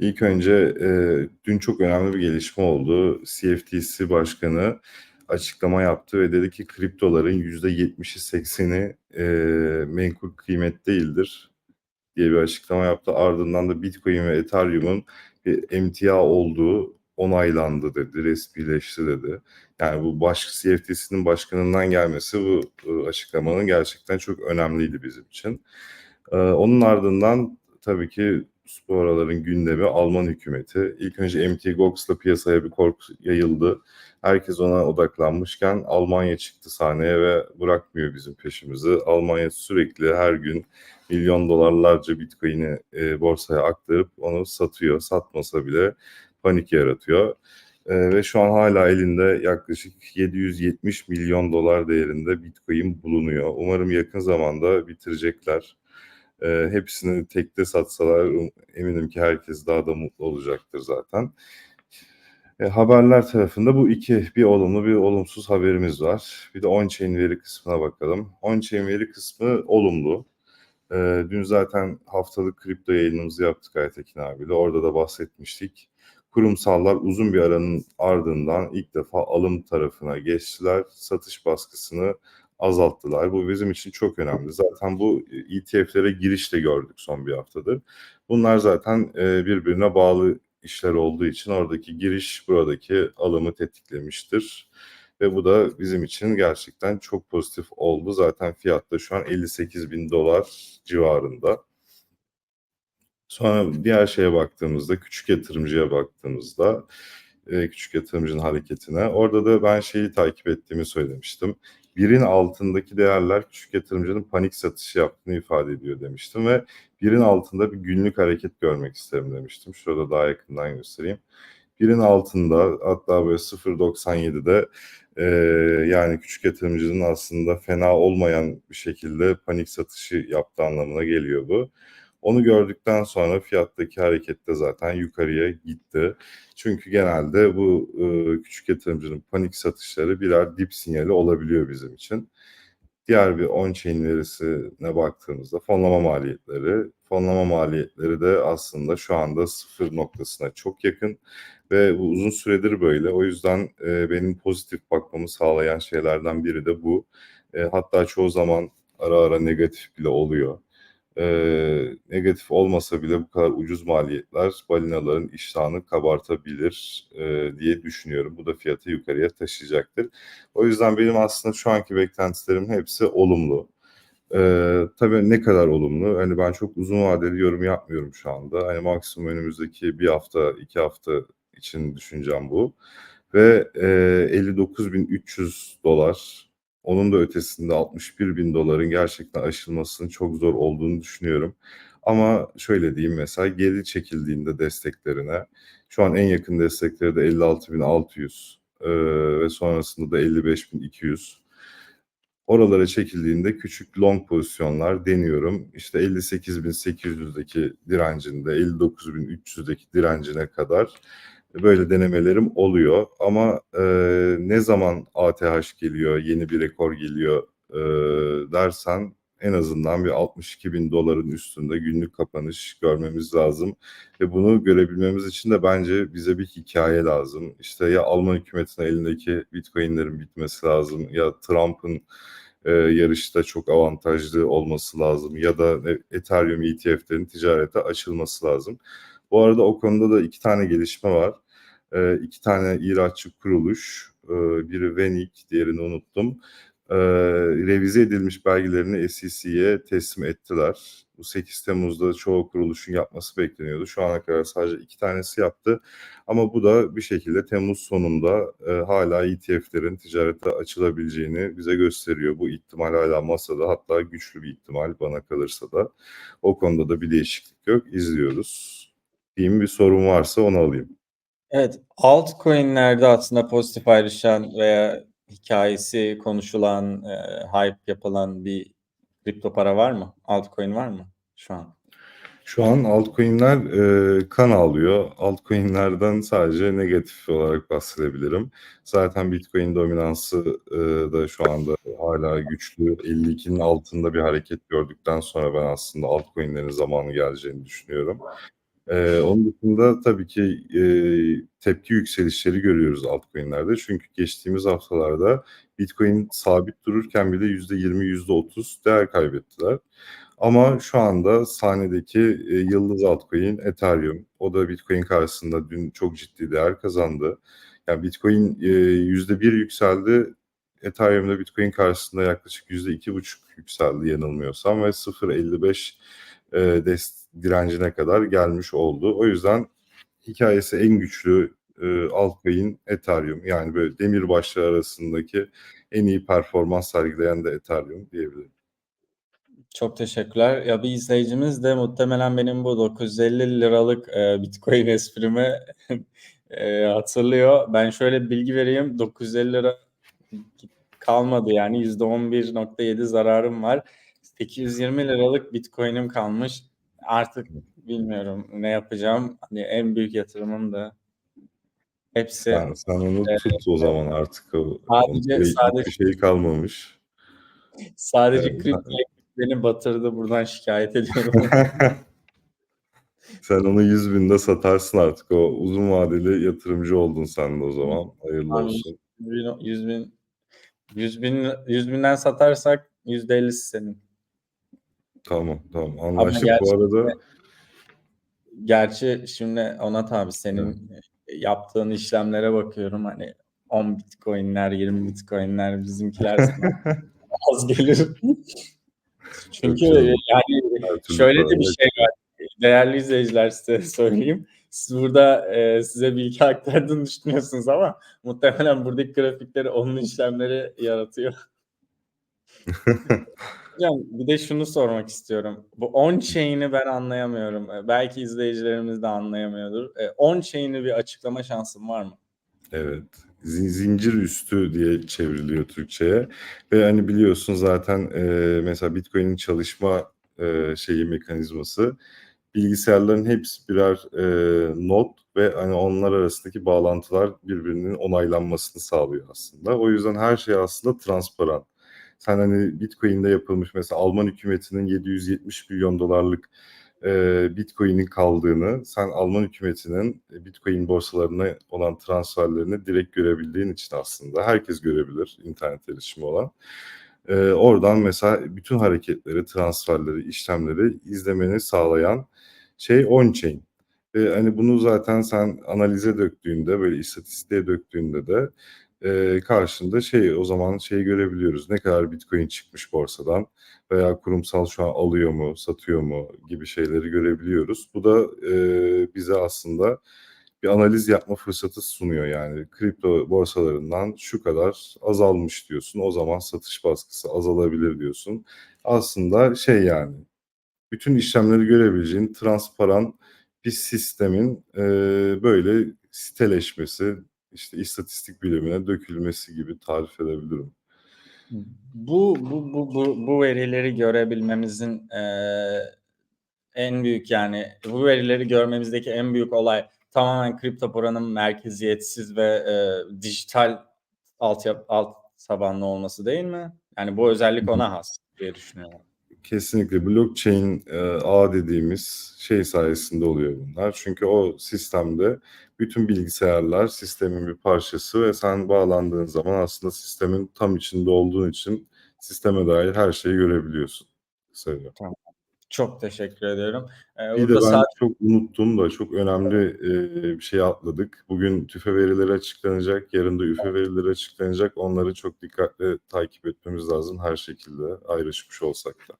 İlk önce, eee, dün çok önemli bir gelişme oldu. CFTC Başkanı açıklama yaptı ve dedi ki kriptoların %70'i 80'i, eee, menkul kıymet değildir diye bir açıklama yaptı. Ardından da Bitcoin ve Ethereum'un, eee, emtia olduğu onaylandı dedi, resmileşti dedi. Yani bu baş CFTC'nin başkanından gelmesi bu, açıklamanın gerçekten çok önemliydi bizim için. Eee, onun ardından tabii ki bu araların gündemi Alman hükümeti. İlk önce Mt. Gox'la piyasaya bir korku yayıldı. Herkes ona odaklanmışken Almanya çıktı sahneye ve bırakmıyor bizim peşimizi. Almanya sürekli her gün milyon dolarlarca Bitcoin'i, eee, borsaya aktarıp onu satıyor. Satmasa bile panik yaratıyor. Eee, ve şu an hâlâ elinde yaklaşık $770 milyon değerinde Bitcoin bulunuyor. Umarım yakın zamanda bitirecekler. Eee, hepsini tekte satsalar um eminim ki herkes daha da mutlu olacaktır zaten. Eee, haberler tarafında bu 2, bir olumlu bir olumsuz haberimiz var. Bir de on-chain veri kısmına bakalım. On-chain veri kısmı olumlu. Eee, dün zaten haftalık kripto yayınımızı yaptık Aytekin abiyle. Orada da bahsetmiştik. Kurumsallar uzun bir aranın ardından ilk defa alım tarafına geçtiler. Satış baskısını azalttılar. Bu bizim için çok önemli. Zaten bu ETF'lere giriş de gördük son bir haftadır. Bunlar zaten, eee, birbirine bağlı işler olduğu için oradaki giriş buradaki alımı tetiklemiştir ve bu da bizim için gerçekten çok pozitif oldu. Zaten fiyat da şu an $58.000 civarında. Sonra diğer şeye baktığımızda, küçük yatırımcıya baktığımızda, eee, küçük yatırımcının hareketine, orada da ben şeyi takip ettiğimi söylemiştim. 1'in altındaki değerler küçük yatırımcının panik satışı yaptığını ifade ediyor demiştim ve 1'in altında bir günlük hareket görmek isterim demiştim. Şurada daha yakından göstereyim. 1'in altında hatta böyle 0.97'de, eee, yani küçük yatırımcının aslında fena olmayan bir şekilde panik satışı yaptığı anlamına geliyor bu. Onu gördükten sonra fiyattaki hareket de zaten yukarıya gitti. Çünkü genelde bu, ııı, küçük yatırımcının panik satışları birer dip sinyali olabiliyor bizim için. Diğer bir on-chain verisine baktığımızda fonlama maliyetleri. Fonlama maliyetleri de aslında şu anda 0 noktasına çok yakın ve bu uzun süredir böyle. O yüzden, eee, benim pozitif bakmamı sağlayan şeylerden biri de bu. Eee, hatta çoğu zaman ara ara negatif bile oluyor. Eee, negatif olmasa bile bu kadar ucuz maliyetler balinaların iştahını kabartabilir, eee, diye düşünüyorum. Bu da fiyatı yukarıya taşıyacaktır. O yüzden benim aslında şu anki beklentilerimin hepsi olumlu. Eee, tabii ne kadar olumlu? Hani ben çok uzun vadeli yorum yapmıyorum şu anda. Hani maksimum önümüzdeki 1 hafta, 2 hafta için düşüncem bu ve, eee, $59.300 onun da ötesinde $61.000'ın gerçekten aşılmasının çok zor olduğunu düşünüyorum. Ama şöyle diyeyim mesela geri çekildiğinde desteklerine, şu an en yakın destekleri de 56.600, eee, ve sonrasında da 55.200. Oralara çekildiğinde küçük long pozisyonlar deniyorum. İşte 58.800'deki direncinde, 59.300'deki direncine kadar böyle denemelerim oluyor ama, eee, ne zaman ATH geliyor, yeni bir rekor geliyor, eee, dersen en azından bir $62.000'ın üstünde günlük kapanış görmemiz lazım ve bunu görebilmemiz için de bence bize bir hikâye lazım. İşte ya Alman hükümetinin elindeki Bitcoin'lerin bitmesi lazım ya Trump'ın, eee, yarışta çok avantajlı olması lazım ya da e Ethereum ETF'lerin ticarete açılması lazım. Bu arada o konuda da 2 tane gelişme var. Eee, 2 tane ihraççı kuruluş, eee, biri VENIC, diğerini unuttum. Eee, revize edilmiş belgelerini SEC'ye teslim ettiler. Bu 8 Temmuz'da çoğu kuruluşun yapması bekleniyordu. Şu ana kadar sadece 2 tanesi yaptı ama bu da bir şekilde temmuz sonunda, eee, hâlâ ETF'lerin ticarete açılabileceğini bize gösteriyor. Bu ihtimal hâlâ masada hatta güçlü bir ihtimal bana kalırsa da. O konuda da bir değişiklik yok, izliyoruz diyeyim. Bir sorun varsa onu alayım. Evet, altcoin'lerde aslında pozitif ayrışan veya hikâyesi konuşulan, eee, hype yapılan bir kripto para var mı? Altcoin var mı şu an? Şu an altcoin'ler, eee, kan ağlıyor. Altcoin'lerden sadece negatif olarak bahsedebilirim. Zaten Bitcoin dominansı, ııı, da şu anda hâlâ güçlü. 52'nin altında bir hareket gördükten sonra ben aslında altcoin'lerin zamanı geleceğini düşünüyorum. Eee, onun dışında tabii ki, eee, tepki yükselişleri görüyoruz altcoin'lerde. Çünkü geçtiğimiz haftalarda Bitcoin sabit dururken bile %20, %30 değer kaybettiler. Ama şu anda sahnedeki, eee, yıldız altcoin Ethereum. O da Bitcoin karşısında dün çok ciddi değer kazandı. Yani Bitcoin, eee, %1 yükseldi. Ethereum da Bitcoin karşısında yaklaşık %2,5 yükseldi yanılmıyorsam ve 0.55, eee, dest direncine kadar gelmiş oldu. O yüzden hikâyesi en güçlü, eee, altcoin Ethereum. Yani böyle demirbaşlar arasındaki en iyi performans sergileyen de Ethereum diyebilirim. Çok teşekkürler. Ya, bir izleyicimiz de muhtemelen benim bu $950'lık, eee, Bitcoin esprimi, eee, hatırlıyor. Ben şöyle bir bilgi vereyim. $950 kalmadı yani %11.7 zararım var. $820'lık Bitcoin'im kalmış. Artık bilmiyorum ne yapacağım. Hani en büyük yatırımım da hepsi Sen sen onu eee, tut o zaman artık sadece sadece şeyi kalmamış. sadece Eee, kripto beni batırdı. Buradan şikâyet ediyorum. Sen onu 100.000'de satarsın artık. O uzun vadeli yatırımcı oldun sen de o zaman. Hayırlı Tamam, olsun. 100.000 100.000 100.000 100.000'den satarsak %50'si senin. Tamam, tamam. Ama Anlaştık. Bu gerçi arada gerçi şimdi ona tabii senin, eee, yaptığın işlemlere bakıyorum. Hani 10 Bitcoin'ler, 20 Bitcoin'ler bizimkiler az gelir. Çünkü, yani şöyle de bir şey var. Değerli izleyiciler size söyleyeyim. Siz burada, eee, size bilgi aktardığını düşünüyorsunuz ama muhtemelen buradaki grafikleri onun işlemleri yaratıyor. Hocam bir de şunu sormak istiyorum. Bu on-chain'i ben anlayamıyorum. Eee, belki izleyicilerimiz de anlayamıyordur. Eee, on-chain'i bir açıklama şansın var mı? Evet. Zin zincir üstü diye çevriliyor Türkçe'ye ve hani biliyorsun zaten, eee, mesela Bitcoin'in çalışma, eee, şeyi mekanizması bilgisayarların hepsi birer, eee, node ve hani onlar arasındaki bağlantılar birbirinin onaylanmasını sağlıyor aslında. O yüzden her şey aslında transparan. Sen hani Bitcoin'de yapılmış mesela Alman hükümetinin $770 milyon eee, Bitcoin'in kaldığını sen Alman hükümetinin, eee, Bitcoin borsalarına olan transferlerini direkt görebildiğin için aslında herkes görebilir internet erişimi olan. Eee, oradan mesela bütün hareketleri, transferleri, işlemleri izlemeni sağlayan şey on-chain. Ve hani bunu zaten sen analize döktüğünde, böyle istatistiğe döktüğünde de, eee, karşında şey o zaman şeyi görebiliyoruz. Ne kadar Bitcoin çıkmış borsadan veya kurumsal şu an alıyor mu, satıyor mu gibi şeyleri görebiliyoruz. Bu da, eee, bize aslında bir analiz yapma fırsatı sunuyor. Yani kripto borsalarından şu kadar azalmış diyorsun. O zaman satış baskısı azalabilir diyorsun. Aslında şey yani bütün işlemleri görebileceğin transparan bir sistemin, eee, böyle siteleşmesi, işte istatistik bilimine dökülmesi gibi tarif edebilirim. Bu bu bu bu bu verileri görebilmemizin, eee, en büyük yani bu verileri görmemizdeki en büyük olay tamamen kripto paranın merkeziyetsiz ve, eee, dijital altyap alt tabanlı olması değil mi? Yani bu özellik ona has diye düşünüyorum. Kesinlikle blockchain, eee, ağı dediğimiz şey sayesinde oluyor bunlar. Çünkü o sistemde bütün bilgisayarlar sistemin bir parçası ve sen bağlandığın zaman aslında sistemin tam içinde olduğun için sisteme dair her şeyi görebiliyorsun kısaca. Tamam. Çok teşekkür ediyorum. Eee, Bir de ben sadece çok unuttum da çok önemli, eee, bir şeyi atladık. Bugün TÜFE verileri açıklanacak, yarın da üfe verileri açıklanacak. Onları çok dikkatle takip etmemiz lazım her şekilde ayrışmış olsak da.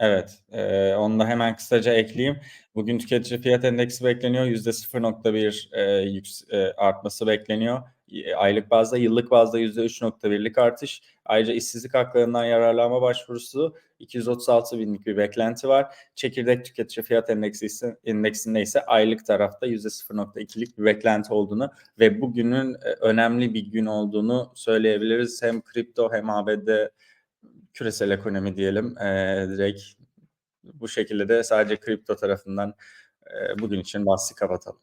Evet, eee, onu da hemen kısaca ekleyeyim. Bugün tüketici fiyat endeksi bekleniyor. %0.1, eee, yüks artması bekleniyor. Aylık bazda, yıllık bazda %3.1'lik artış. Ayrıca işsizlik haklarından yararlanma başvurusu 236.000'lik bir beklenti var. Çekirdek tüketici fiyat endeksi ise endeksinde ise aylık tarafta %0.2'lik bir beklenti olduğunu ve bugünün, önemli bir gün olduğunu söyleyebiliriz. Hem kripto hem ABD küresel ekonomi diyelim. Eee, direkt bu şekilde de sadece kripto tarafından, eee, bugün için bahsi kapatalım.